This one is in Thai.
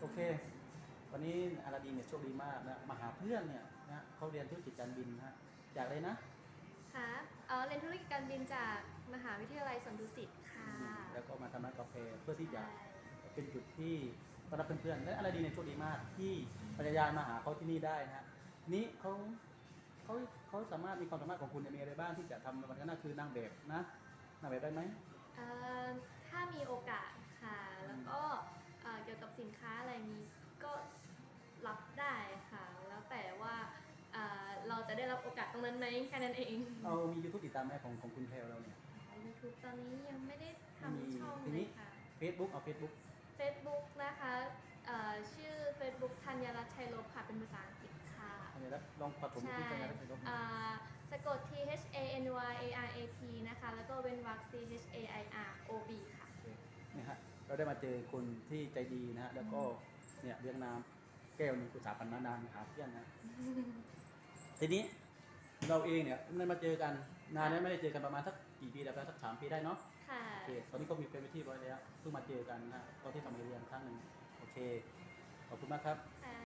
โอเค วันนี้อาราดีเนี่ยโชคดีมากนะมาหาเพื่อนเนี่ยนะเขาเรียนธุรกิจการบินนะฮะจากอะไรนะค่ะเอ่อเรียนธุรกิจการบินจากมหาวิทยาลัยสวนดุสิตค่ะแล้วก็มาทำร้านกาแฟเพื่อที่จะใช่เป็นจุดที่ต้อนรับเพื่อนๆและอาราดีเนี่ยโชคดีมากที่ปัญญามาหาเขาที่นี่ได้นะฮะนี้เขาเขาเขาสามารถมีความสามารถของคุณเนี่ยมีอะไรบ้างที่จะทำในวันข้างหน้าคือนางแบบนะนางแบบได้ไหมเอ่อ สินค้าอะไรนี้ก็รับได้ค่ะ แล้วแต่ว่าเอ่อเราจะได้รับโอกาสตรงนั้นไหมแค่นั้นเองเอามียูทูบติดตามไหมของของคุณแพลวเราเนี่ย ยูทูบตอนนี้ยังไม่ได้มีทำช่องทีเลนี้ ยค่ะ Facebook เอา Facebook Facebook นะคะเอ่อชื่อ Facebook ธัญรัตน์ชัยลบค่ะเป็นภาษาอังกฤษค่ะอันนี้แล้วลองผสมใช่ที่กันแล้วไปลบอ่าสะกด T H A N Y A R A T นะคะ แล้วก็เว้นวรรค C H A I R O B ค่ะโอเคนี่ฮะเราได้มาเจอคนที่ใจดีนะฮะแล้วก็เนี่ยเลี้ยงน้ำแก้วนี่กุศลพันธ์มานานหาเพื่อนนะทีนี้เราเองเนี่ยได้มาเจอกันนานแล้วไม่ได้เจอกันประมาณสักกี่ปีแล้วสักสามปีได้เนาะค่ะโอเคตอนนี้ก็มีเป็นไปที่ร้อยแล้วเพิ่งมาเจอกันนะตอนที่ทำเรียนครั้งหนึ่งโอเคขอบคุณมากครับค่ะ